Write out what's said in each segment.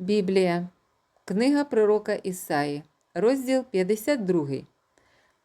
Біблія, Книга Пророка Ісаї, розділ 52.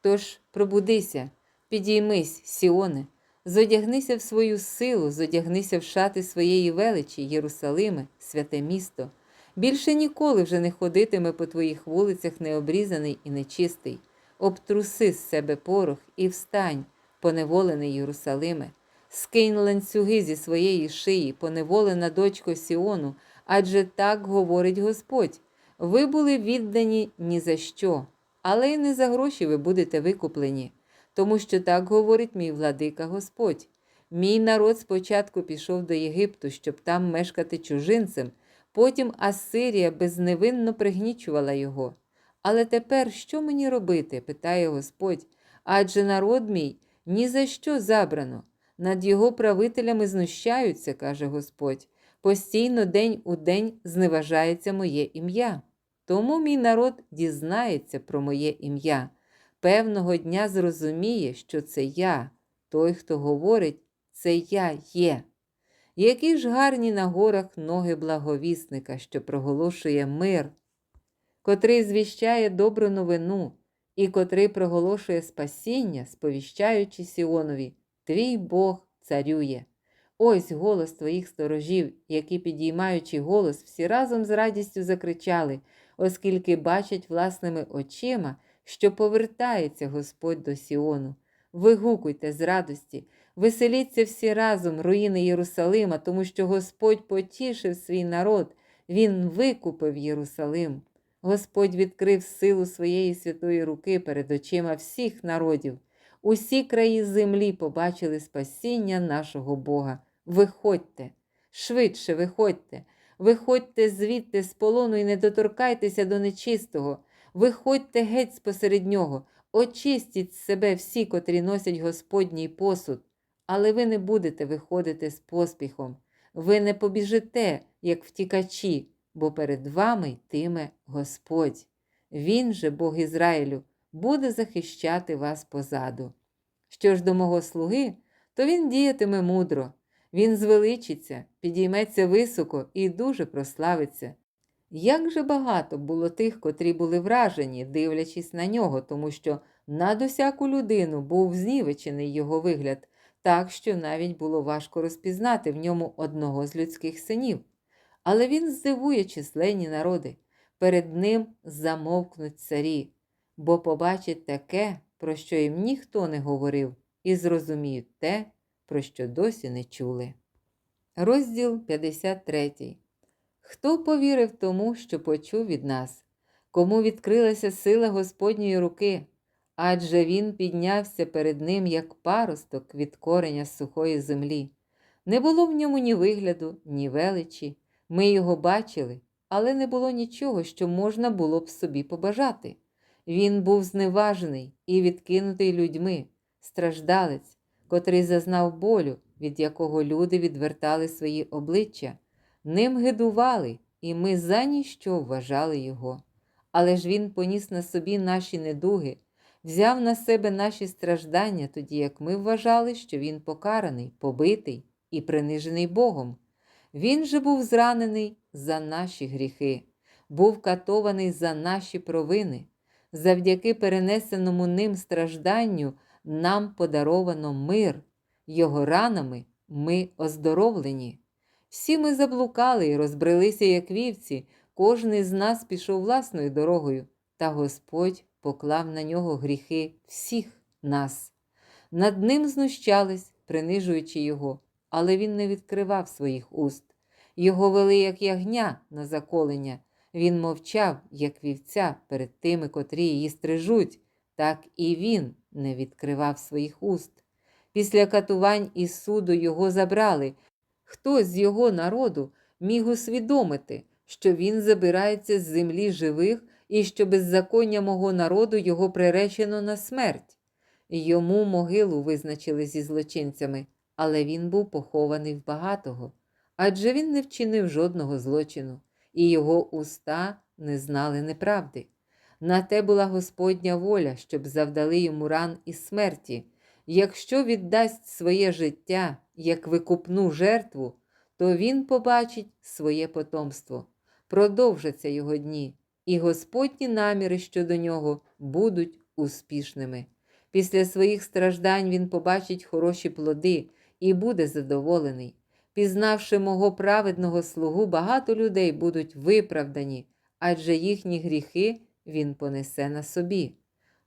Тож пробудися, підіймись, Сіоне, зодягнися в свою силу, зодягнися в шати своєї величі, Єрусалиме, святе місто. Більше ніколи вже не ходитиме по твоїх вулицях необрізаний і нечистий. Обтруси з себе порох і встань, поневолений Єрусалиме. Скинь ланцюги зі своєї шиї, поневолена дочко Сіону, адже так говорить Господь. Ви були віддані ні за що, але й не за гроші ви будете викуплені, тому що так говорить мій владика Господь. Мій народ спочатку пішов до Єгипту, щоб там мешкати чужинцем, потім Ассирія безневинно пригнічувала його. Але тепер що мені робити? питає Господь, адже народ мій ні за що забрано. Над його правителями знущаються, каже Господь. Постійно день у день зневажається моє ім'я. Тому мій народ дізнається про моє ім'я. Певного дня зрозуміє, що це я, той, хто говорить, це я є. Які ж гарні на горах ноги благовісника, що проголошує мир, котрий звіщає добру новину, і котрий проголошує спасіння, сповіщаючи Сіонові, твій Бог царює. Ось голос твоїх сторожів, які, підіймаючи голос, всі разом з радістю закричали, оскільки бачать власними очима, що повертається Господь до Сіону. Вигукуйте з радості, веселіться всі разом, руїни Єрусалима, тому що Господь потішив свій народ, Він викупив Єрусалим. Господь відкрив силу своєї святої руки перед очима всіх народів. Усі краї землі побачили спасіння нашого Бога. Виходьте, швидше виходьте, виходьте звідти з полону і не доторкайтеся до нечистого, виходьте геть спосеред нього, очистіть себе всі, котрі носять Господній посуд, але ви не будете виходити з поспіхом, ви не побіжите, як втікачі, бо перед вами йтиме Господь. Він же, Бог Ізраїлю, буде захищати вас позаду. Що ж до мого слуги, то він діятиме мудро, він звеличиться, підійметься високо і дуже прославиться. Як же багато було тих, котрі були вражені, дивлячись на нього, тому що над усяку людину був знівечений його вигляд, так що навіть було важко розпізнати в ньому одного з людських синів. Але він здивує численні народи, перед ним замовкнуть царі, бо побачить таке, про що їм ніхто не говорив, і зрозуміють те, про що досі не чули. Розділ 53. Хто повірив тому, що почув від нас, кому відкрилася сила Господньої руки, адже він піднявся перед ним, як паросток від кореня сухої землі. Не було в ньому ні вигляду, ні величі. Ми його бачили, але не було нічого, що можна було б собі побажати. Він був зневажений і відкинутий людьми, страждалець, котрий зазнав болю, від якого люди відвертали свої обличчя, ним гидували, і ми за ніщо вважали його. Але ж він поніс на собі наші недуги, взяв на себе наші страждання, тоді як ми вважали, що він покараний, побитий і принижений Богом. Він же був зранений за наші гріхи, був катований за наші провини. Завдяки перенесеному ним стражданню нам подаровано мир, його ранами ми оздоровлені. Всі ми заблукали і розбрелися, як вівці, кожен із нас пішов власною дорогою, та Господь поклав на нього гріхи всіх нас. Над ним знущались, принижуючи його, але він не відкривав своїх уст. Його вели, як ягня на заколення. Він мовчав, як вівця, перед тими, котрі її стрижуть, так і він не відкривав своїх уст. Після катувань і суду його забрали. Хтось з його народу міг усвідомити, що він забирається з землі живих і що беззаконня мого народу його приречено на смерть. Йому могилу визначили зі злочинцями, але він був похований в багатого, адже він не вчинив жодного злочину, і його уста не знали неправди. На те була Господня воля, щоб завдали йому ран і смерті. Якщо віддасть своє життя як викупну жертву, то він побачить своє потомство. продовжаться його дні, і Господні наміри щодо нього будуть успішними. Після своїх страждань він побачить хороші плоди і буде задоволений. Пізнавши мого праведного слугу, багато людей будуть виправдані, адже їхні гріхи він понесе на собі.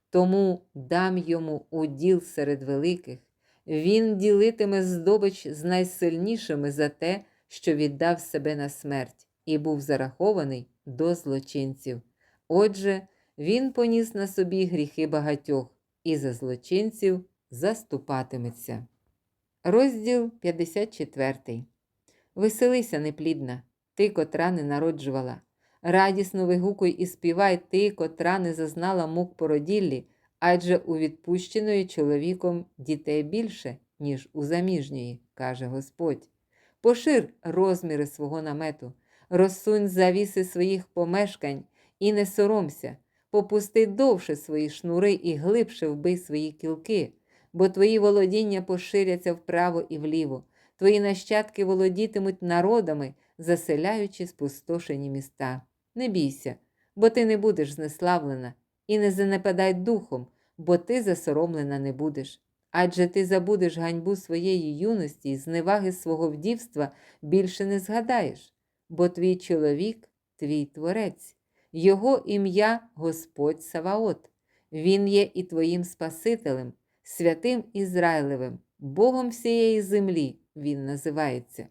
Тому дам йому уділ серед великих, він ділитиме здобич з найсильнішими за те, що віддав себе на смерть, і був зарахований до злочинців. Отже, він поніс на собі гріхи багатьох і за злочинців заступатиметься. Розділ 54. Веселися, неплідна, ти, котра не народжувала. Радісно вигукуй і співай ти, котра не зазнала мук породіллі, адже у відпущеної чоловіком дітей більше, ніж у заміжньої, каже Господь. Пошир розміри свого намету, розсунь завіси своїх помешкань і не соромся, попусти довше свої шнури і глибше вбий свої кілки, бо твої володіння поширяться вправо і вліво, твої нащадки володітимуть народами, заселяючи спустошені міста. Не бійся, бо ти не будеш знеславлена, і не занепадай духом, бо ти засоромлена не будеш. Адже ти забудеш ганьбу своєї юності і зневаги свого вдівства більше не згадаєш, бо твій чоловік твій творець, його ім'я Господь Саваот. Він є і твоїм Спасителем, святим Ізраїлевим, Богом всієї землі він називається.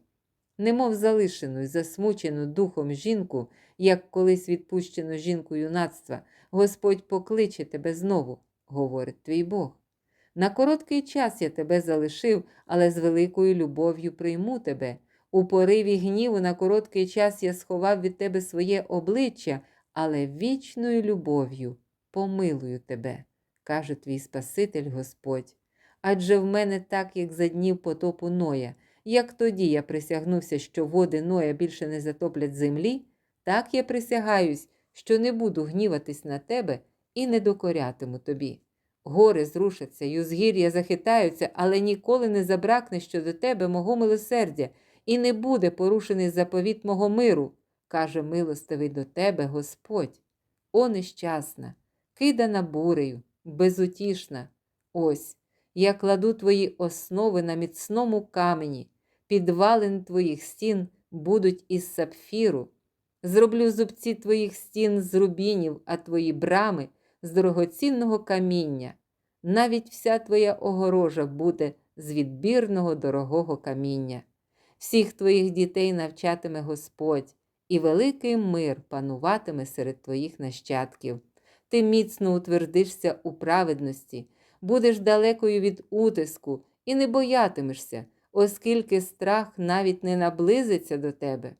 Немов залишену й засмучену духом жінку, як колись відпущену жінку юнацтва, Господь покличе тебе знову, говорить твій Бог. На короткий час я тебе залишив, але з великою любов'ю прийму тебе. У пориві гніву на короткий час я сховав від тебе своє обличчя, але вічною любов'ю помилую тебе, каже твій Спаситель Господь. Адже в мене так, як за днів потопу Ноя, як тоді я присягнувся, що води Ноя більше не затоплять землі, так я присягаюсь, що не буду гніватись на тебе і не докорятиму тобі. Гори зрушаться, й узгір'я захитаються, але ніколи не забракне щодо тебе мого милосердя, і не буде порушений заповіт мого миру, каже милостивий до тебе Господь. О, нещасна, кидана бурею, безутішна. Ось я кладу твої основи на міцному камені, підвалин твоїх стін будуть із сапфіру. Зроблю зубці твоїх стін з рубінів, а твої брами з дорогоцінного каміння. Навіть вся твоя огорожа буде з відбірного дорогого каміння. Всіх твоїх дітей навчатиме Господь, і великий мир пануватиме серед твоїх нащадків. Ти міцно утвердишся у праведності, будеш далекою від утиску і не боятимешся, оскільки страх навіть не наблизиться до тебе.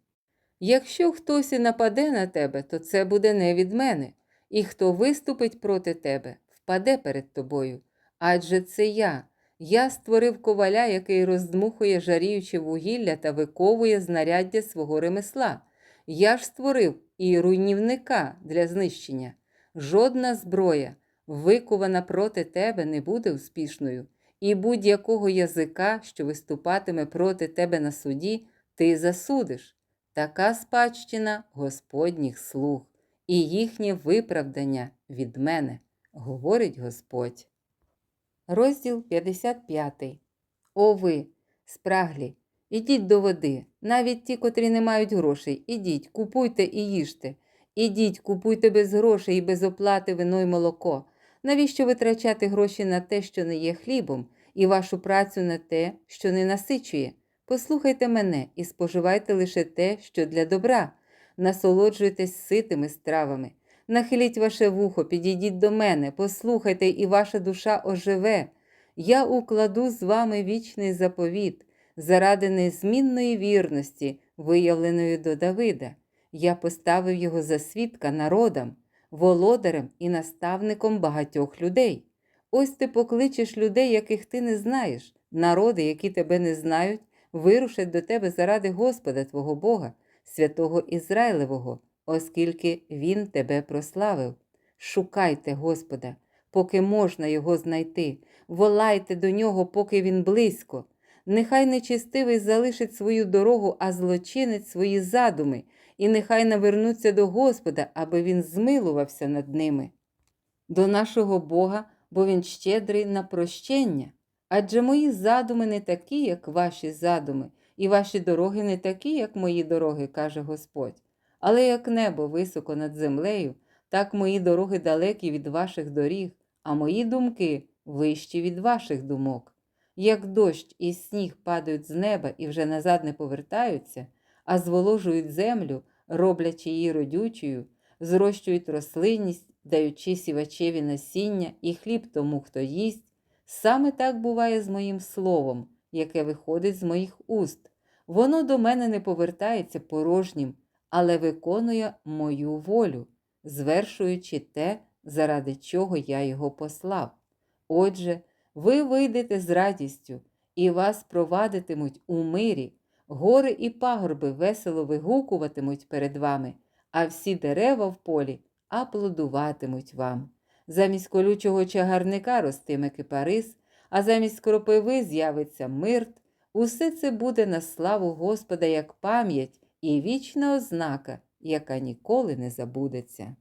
Якщо хтось і нападе на тебе, то це буде не від мене, і хто виступить проти тебе, впаде перед тобою. Адже це я. Я створив коваля, який роздмухує жаріюче вугілля та виковує знаряддя свого ремесла. Я ж створив і руйнівника для знищення. Жодна зброя, викувана проти тебе, не буде успішною, і будь-якого язика, що виступатиме проти тебе на суді, ти засудиш. Така спадщина Господніх слуг, і їхнє виправдання від мене, говорить Господь. Розділ 55. О ви, спраглі, ідіть до води, навіть ті, котрі не мають грошей, ідіть, купуйте і їжте. Ідіть, купуйте без грошей і без оплати вино й молоко. Навіщо витрачати гроші на те, що не є хлібом, і вашу працю на те, що не насичує? Послухайте мене і споживайте лише те, що для добра, насолоджуйтесь ситими стравами. Нахиліть ваше вухо, підійдіть до мене, послухайте, і ваша душа оживе. Я укладу з вами вічний заповіт, заради незмінної вірності, виявленої до Давида. Я поставив його за свідка народам, володарем і наставником багатьох людей. Ось ти покличеш людей, яких ти не знаєш, народи, які тебе не знають, вирушать до тебе заради Господа Твого Бога, святого Ізраїлевого оскільки Він тебе прославив. Шукайте Господа, поки можна його знайти, волайте до нього, поки він близько. Нехай нечистивий залишить свою дорогу, а злочинець свої задуми, і нехай навернуться до Господа, аби Він змилувався над ними. До нашого Бога, бо Він щедрий на прощення. Адже мої задуми не такі, як ваші задуми, і ваші дороги не такі, як мої дороги, каже Господь. Але як небо високо над землею, так мої дороги далекі від ваших доріг, а мої думки вищі від ваших думок. Як дощ і сніг падають з неба і вже назад не повертаються, а зволожують землю, роблячи її родючою, зрощують рослинність, даючи сівачеві насіння і хліб тому, хто їсть, саме так буває з моїм словом, яке виходить з моїх уст. Воно до мене не повертається порожнім, але виконує мою волю, звершуючи те, заради чого я його послав. Отже, ви вийдете з радістю, і вас провадитимуть у мирі, гори і пагорби весело вигукуватимуть перед вами, а всі дерева в полі аплодуватимуть вам. Замість колючого чагарника ростиме кипарис, а замість кропиви з'явиться мирт. Усе це буде на славу Господа як пам'ять і вічна ознака, яка ніколи не забудеться.